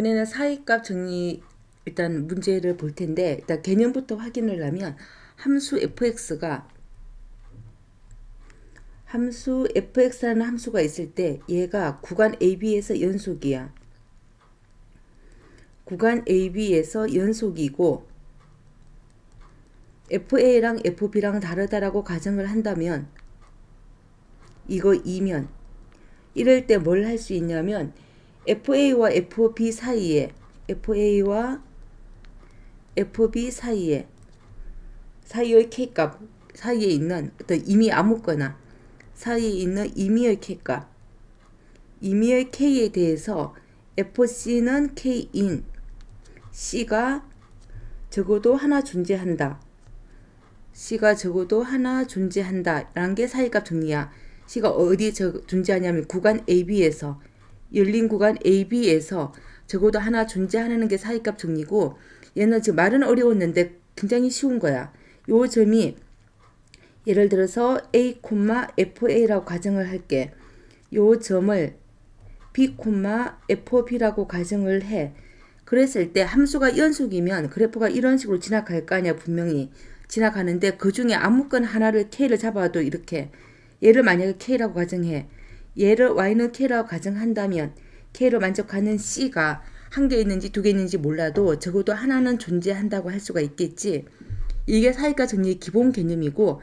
이번에는 사이값 정리 일단 문제를 볼 텐데 일단 개념부터 확인을 하면 함수 fx가 함수 fx라는 함수가 있을 때 얘가 구간 AB에서 연속이야. 구간 AB에서 연속이고 FA랑 FB랑 다르다라고 가정을 한다면 이거 2면 이럴 때 뭘 할 수 있냐면 FA와 FB 사이에 FA와 FB 사이에 사이의 K값 사이에 있는 어떤 임의 아무거나 사이에 있는 임의의 K값 임의의 K에 대해서 FC는 K인 C가 적어도 하나 존재한다. C가 적어도 하나 존재한다. 라는 게 사이값 정리야. C가 어디에 저, 존재하냐면 구간 AB에서 열린 구간 AB에서 적어도 하나 존재하는 게 사이값 정리고 얘는 지금 말은 어려웠는데 굉장히 쉬운 거야. 요 점이 예를 들어서 A, FA라고 가정을 할게. 요 점을 B, FB라고 가정을 해. 그랬을 때 함수가 연속이면 그래프가 이런 식으로 지나갈 거 아니야 분명히 지나가는데 그 중에 아무거나 하나를 K를 잡아도 이렇게 얘를 만약에 K라고 가정해 얘를 Y는 K라고 가정한다면 K로 만족하는 C가 한 개 있는지 두 개 있는지 몰라도 적어도 하나는 존재한다고 할 수가 있겠지 이게 사이가 정리의 기본 개념이고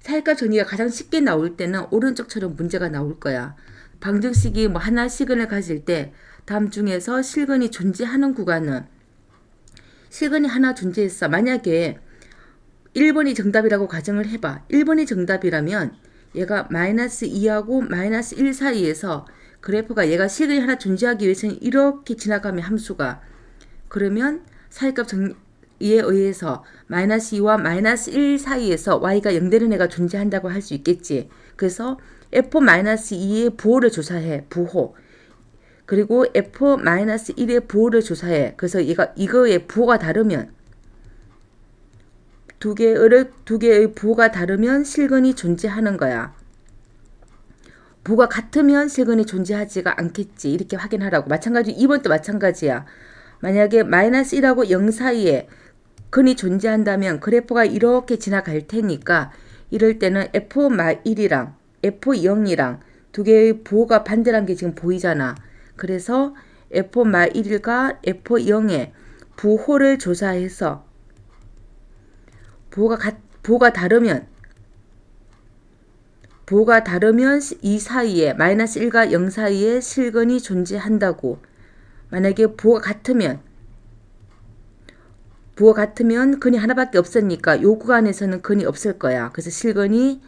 사이가 정리가 가장 쉽게 나올 때는 오른쪽처럼 문제가 나올 거야 방정식이 뭐 하나 시근을 가질 때 다음 중에서 실근이 존재하는 구간은 실근이 하나 존재했어. 만약에 1번이 정답이라고 가정을 해봐. 1번이 정답이라면 얘가 마이너스 2하고 마이너스 1 사이에서 그래프가 얘가 실근이 하나 존재하기 위해서는 이렇게 지나가면 함수가 그러면 사이값 정리에 의해서 마이너스 2와 마이너스 1 사이에서 y가 0되는 애가 존재한다고 할 수 있겠지. 그래서 f-2의 부호를 조사해. 부호. 그리고 f-1의 부호를 조사해. 그래서 얘가 이거의 부호가 다르면 두 개의 두 개의 부호가 다르면 실근이 존재하는 거야. 부호가 같으면 실근이 존재하지가 않겠지. 이렇게 확인하라고. 마찬가지 2번도 마찬가지야. 만약에 마이너스 1하고 0 사이에 근이 존재한다면 그래프가 이렇게 지나갈 테니까 이럴 때는 f-1이랑 f0이랑 두 개의 부호가 반대란 게 지금 보이잖아. 그래서 F-1과 F0의 부호를 조사해서 부호가 같, 부호가 다르면 부호가 다르면 이 사이에 마이너스 1과 0 사이에 실근이 존재한다고 만약에 부호가 같으면 부호가 같으면 근이 하나밖에 없으니까 요 구간에서는 근이 없을 거야. 그래서 실근이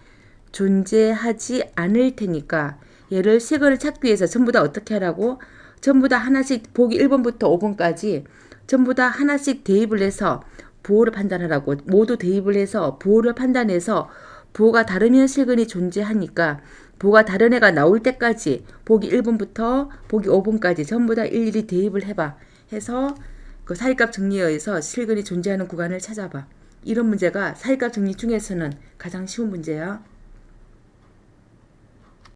존재하지 않을 테니까 얘를 식을 찾기 위해서 전부 다 어떻게 하라고? 전부 다 하나씩 보기 1번부터 5번까지 전부 다 하나씩 대입을 해서 부호를 판단하라고. 모두 대입을 해서 부호를 판단해서 부호가 다르면 실근이 존재하니까 부호가 다른 애가 나올 때까지 보기 1번부터 보기 5번까지 전부 다 일일이 대입을 해봐. 해서 그 사이값 정리에 의해서 실근이 존재하는 구간을 찾아봐. 이런 문제가 사이값 정리 중에서는 가장 쉬운 문제야.